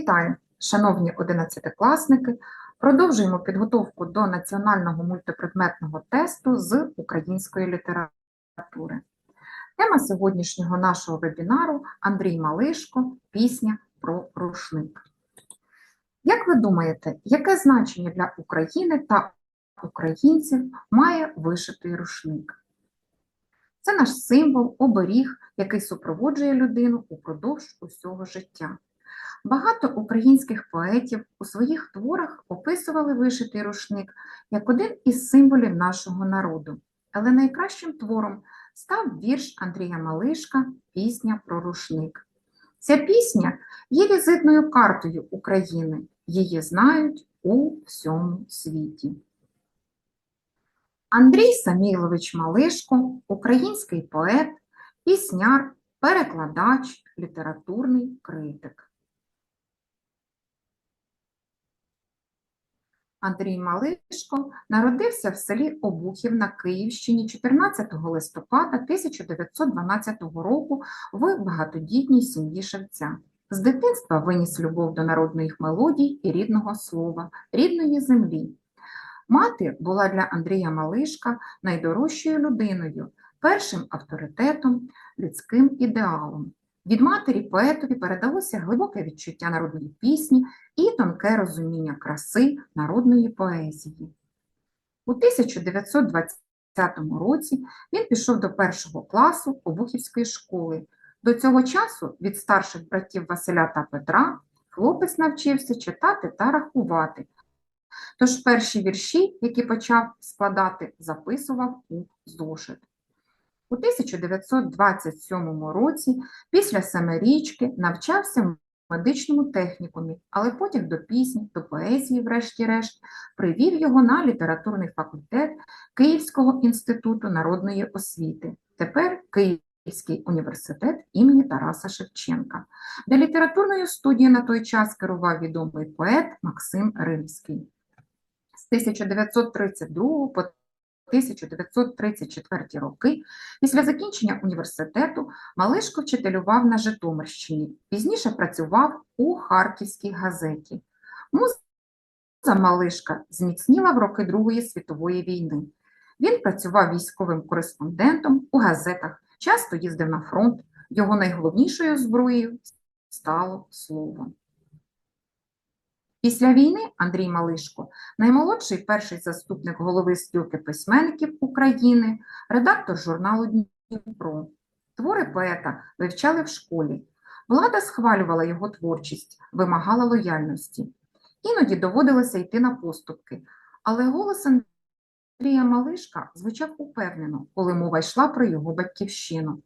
Вітаю, шановні одинадцятикласники! Продовжуємо підготовку до національного мультипредметного тесту з української літератури. Тема сьогоднішнього нашого вебінару Андрій Малишко Пісня про рушник. Як ви думаєте, яке значення для України та українців має вишитий рушник? Це наш символ, оберіг, який супроводжує людину упродовж усього життя. Багато українських поетів у своїх творах описували вишитий рушник як один із символів нашого народу. Але найкращим твором став вірш Андрія Малишка Пісня про рушник. Ця пісня є візитною картою України. Її знають у всьому світі. Андрій Самілович Малишко український поет, пісняр, перекладач, літературний критик. Андрій Малишко народився в селі Обухів на Київщині 14 листопада 1912 року в багатодітній сім'ї Шевця. З дитинства виніс любов до народних мелодій і рідного слова, рідної землі. Мати була для Андрія Малишка найдорожчою людиною, першим авторитетом, людським ідеалом. Від матері поетові передалося глибоке відчуття народної пісні і тонке розуміння краси народної поезії. У 1920 році він пішов до першого класу Обухівської школи. До цього часу від старших братів Василя та Петра хлопець навчився читати та рахувати. Тож перші вірші, які почав складати, записував у зошит. У 1927 році після семирічки навчався в медичному технікумі, але потяг до пісні, до поезії, врешті-решт, привів його на літературний факультет Київського інституту народної освіти, тепер Київський університет імені Тараса Шевченка. Для літературної студії на той час керував відомий поет Максим Римський. З 1932 по 1934 роки, після закінчення університету, Малишко вчителював на Житомирщині, пізніше працював у Харківській газеті. Муза Малишка зміцніла в роки Другої світової війни. Він працював військовим кореспондентом у газетах, часто їздив на фронт. Його найголовнішою зброєю стало слово. Після війни Андрій Малишко, наймолодший перший заступник голови спілки письменників України, редактор журналу Дніпро. Твори поета вивчали в школі. Влада схвалювала його творчість, вимагала лояльності. Іноді доводилося йти на поступки, але голос Андрія Малишка звучав упевнено, коли мова йшла про його батьківщину.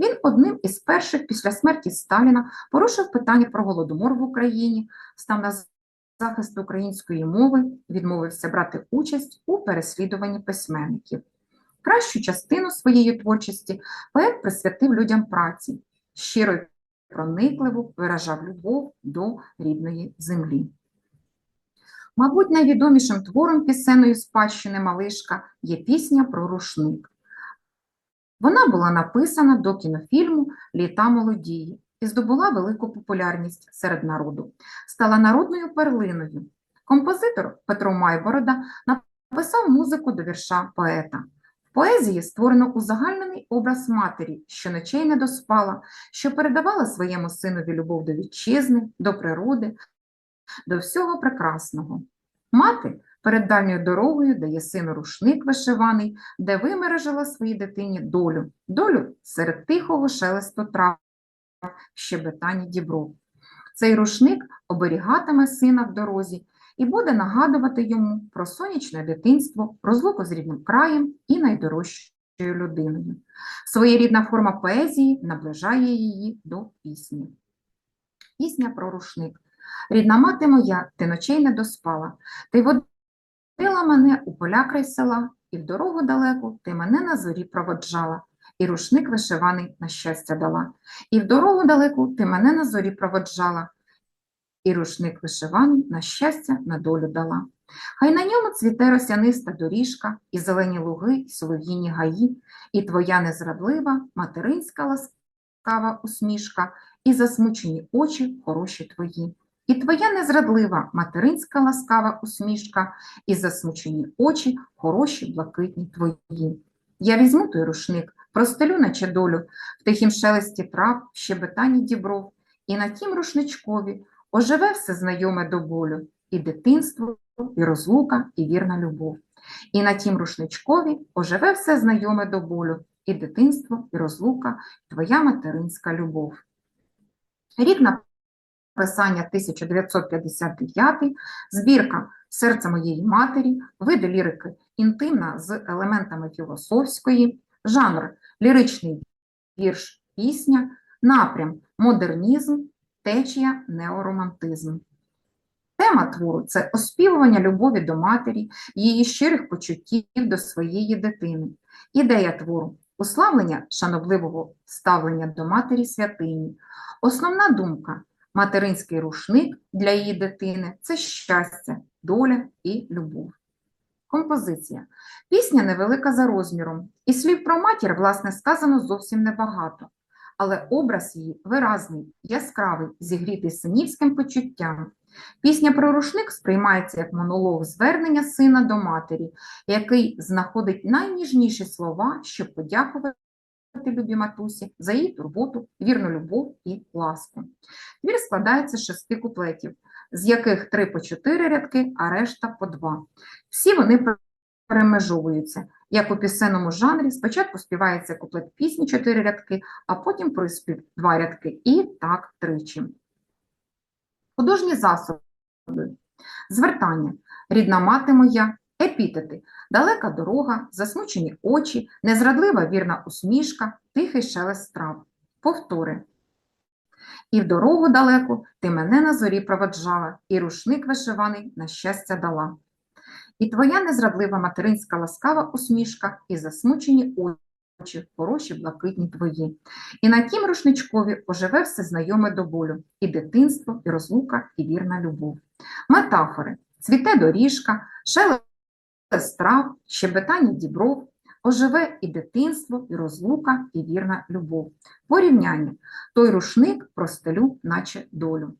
Він одним із перших після смерті Сталіна порушив питання про голодомор в Україні, став на захист української мови відмовився брати участь у переслідуванні письменників. Кращу частину своєї творчості поет присвятив людям праці, щиро й проникливо виражав любов до рідної землі. Мабуть, найвідомішим твором пісенної спадщини Малишка є пісня про рушник. Вона була написана до кінофільму Літа молодії і здобула велику популярність серед народу, стала народною перлиною. Композитор Петро Майборода написав музику до вірша поета. В поезії створено узагальнений образ матері, що ночей не доспала, що передавала своєму синові любов до вітчизни, до природи, до всього прекрасного. Мати перед дальньою дорогою дає сину рушник вишиваний, де вимережила своїй дитині долю, долю серед тихого шелесту трав щебетані дібров. Цей рушник оберігатиме сина в дорозі і буде нагадувати йому про сонячне дитинство, розлуку з рідним краєм і найдорожчою людиною. Своєрідна форма поезії наближає її до пісні. Пісня про рушник. Рідна мати моя, ти ночей не доспала, ти водила мене у поля край села, і в дорогу далеку ти мене на зорі проводжала і рушник вишиваний на щастя дала. І в дорогу далеку ти мене на зорі проводжала, і рушник вишиваний на щастя на долю дала. Хай на ньому цвіте росяниста доріжка, і зелені луги, і солов'їні гаї, і твоя незрадлива, материнська ласкава усмішка, і засмучені очі хороші твої. І твоя незрадлива материнська ласкава усмішка, і засмучені очі, хороші, блакитні твої. Я візьму той рушник, простелю наче долю, в тихім шелесті трав, в щебетанні дібров, і на тім рушничкові оживе все знайоме до болю, і дитинство, і розлука, і вірна любов. І на тім рушничкові оживе все знайоме до болю, і дитинство, і розлука, і твоя материнська любов. Рік написання 1959, збірка «Серце моєї матері», види лірики інтимна з елементами філософської, жанр ліричний вірш, пісня, напрям модернізм, течія неоромантизм. Тема твору це оспівування любові до матері, її щирих почуттів до своєї дитини. Ідея твору уславлення шанобливого ставлення до матері святині. Основна думка материнський рушник для її дитини це щастя, доля і любов. Композиція. Пісня невелика за розміром, і слів про матір, власне, сказано зовсім небагато, але образ її виразний, яскравий, зігрітий синівським почуттям. Пісня про рушник сприймається як монолог звернення сина до матері, який знаходить найніжніші слова, щоб подякувати любі матусі за її турботу, вірну любов і ласку. Твір складається з шести куплетів, з яких три по чотири рядки, а решта по два. Всі вони перемежовуються. Як у пісенному жанрі, спочатку співається куплет пісні чотири рядки, а потім приспів два рядки і так тричі. Художні засоби. Звертання. Рідна мати моя, епітети. Далека дорога, засмучені очі, незрадлива вірна усмішка, тихий шелест трав. Повтори. І в дорогу далеку ти мене на зорі проводжала, і рушник вишиваний на щастя дала. І твоя незрадлива материнська ласкава усмішка, і засмучені очі, хороші блакитні твої. І на тім рушничкові оживе все знайоме до болю, і дитинство, і розлука, і вірна любов. Метафори. Цвіте доріжка, шелест трав, щебетання дібров, оживе і дитинство, і розлука, і вірна любов. Порівняння. Той рушник простелю, наче долю.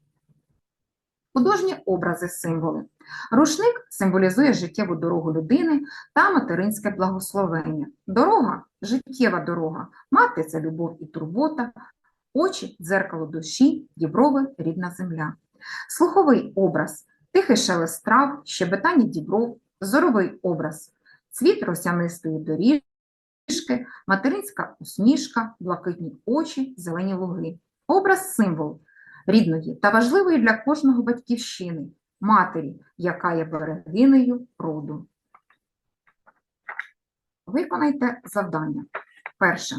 Художні образи, символи. Рушник символізує життєву дорогу людини та материнське благословення. Дорога життєва дорога. Мати це любов і турбота, очі дзеркало душі, діброви рідна земля. Слуховий образ тихий шелест трав, щебетання дібров, зоровий образ, цвіт росянистої доріжки, материнська усмішка, блакитні очі, зелені луги. Образ символ рідної та важливої для кожного батьківщини, матері, яка є берегинею роду. Виконайте завдання. Перше.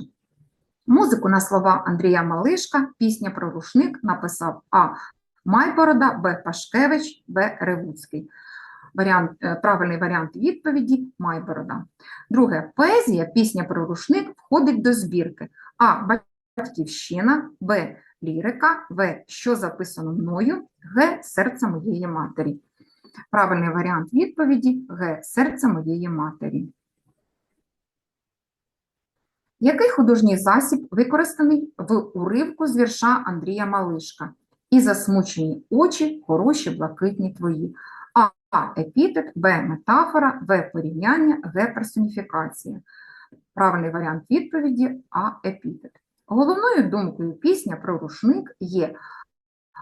Музику на слова Андрія Малишка, пісня про рушник написав А. Майборода, Б. Пашкевич, Б. Ревуцький. Варіант, е, правильний варіант відповіді Майборода. Друге. Поезія, пісня про рушник входить до збірки А. Батьківщина, Б. Лірика, В. Що записано мною, Г. Серце моєї матері. Правильний варіант відповіді Г. Серце моєї матері. Який художній засіб використаний в уривку з вірша Андрія Малишка? І засмучені очі, хороші, блакитні твої. А. Епітет, Б. Метафора, В. Порівняння, Г. Персоніфікація. Правильний варіант відповіді А. Епітет. Головною думкою пісня про рушник є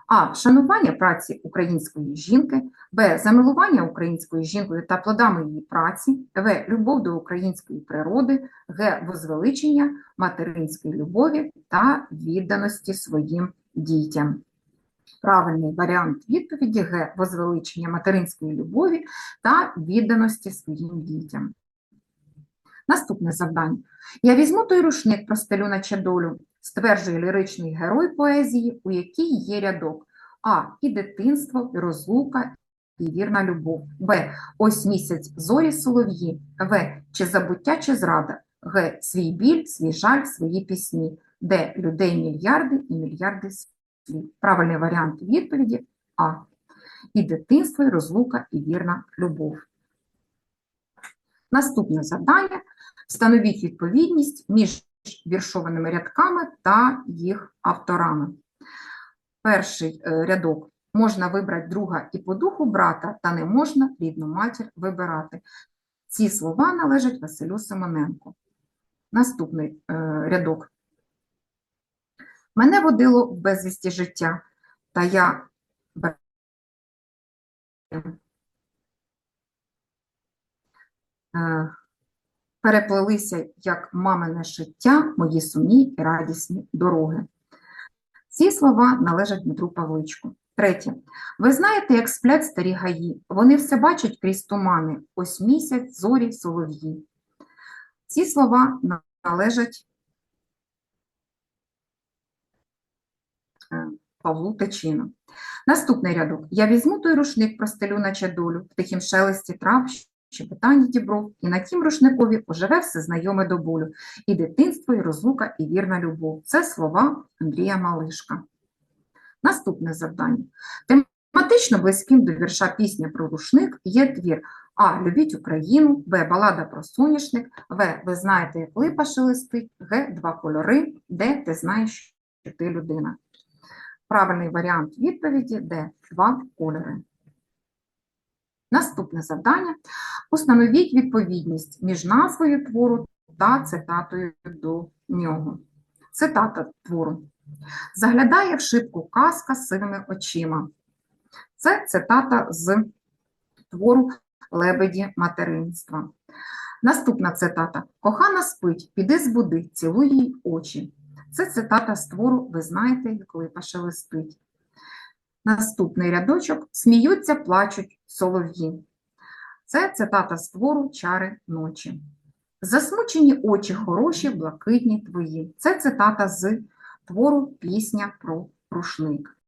а. Шанування праці української жінки, Б. Замилування українською жінкою та плодами її праці, В. Любов до української природи, Г. Возвеличення материнської любові та відданості своїм дітям. Правильний варіант відповіді Г. Возвеличення материнської любові та відданості своїм дітям. Наступне завдання. Я візьму той рушник простелю наче долю, стверджує ліричний герой поезії, у якій є рядок А. І дитинство, і розлука, і вірна любов. Б. Ось місяць зорі солов'ї. В. Чи забуття, чи зрада. Г. Свій біль, свій жаль, свої пісні. Д. Людей мільярди і мільярди слів. Правильний варіант відповіді А. І дитинство, і розлука, і вірна любов. Наступне завдання встановіть відповідність між віршованими рядками та їх авторами. Перший е, рядок Можна вибрати друга і по духу брата, та не можна рідну матір вибирати. Ці слова належать Василю Симоненку. Наступний е, рядок. Мене водило в безвісті життя, та я переплелися, як мамине шиття, мої сумні і радісні дороги. Ці слова належать Дмитру Павличку. Третє. Ви знаєте, як сплять старі гаї? Вони все бачать крізь тумани. Ось місяць, зорі, солов'ї. Ці слова належать е, Павлу Тичину. Наступний рядок. Я візьму той рушник, простелю наче долю, в тихім шелесті трав, щебетанні дібров, і на тім рушникові оживе все знайоме до болю, і дитинство, і розлука, і вірна любов. Це слова Андрія Малишка. Наступне завдання. Тематично близьким до вірша пісня про рушник є твір А. Любіть Україну, Б. Балада про соняшник, В. Ви знаєте, як липа шелестить, Г. Два кольори, Д. Ти знаєш, що ти людина. Правильний варіант відповіді Д. Два кольори. Наступне завдання. Установіть відповідність між назвою твору та цитатою до нього. Цитата твору. Заглядає в шибку казка сивими очима. Це цитата з твору Лебеді материнства. Наступна цитата. Кохана спить, піди збуди, цілуй їй очі. Це цитата з твору Ви знаєте, як липа шелестить. Наступний рядочок сміються, плачуть солов'ї. Це цитата з твору Чари ночі. Засмучені очі хороші, блакитні твої. Це цитата з твору Пісня про рушник.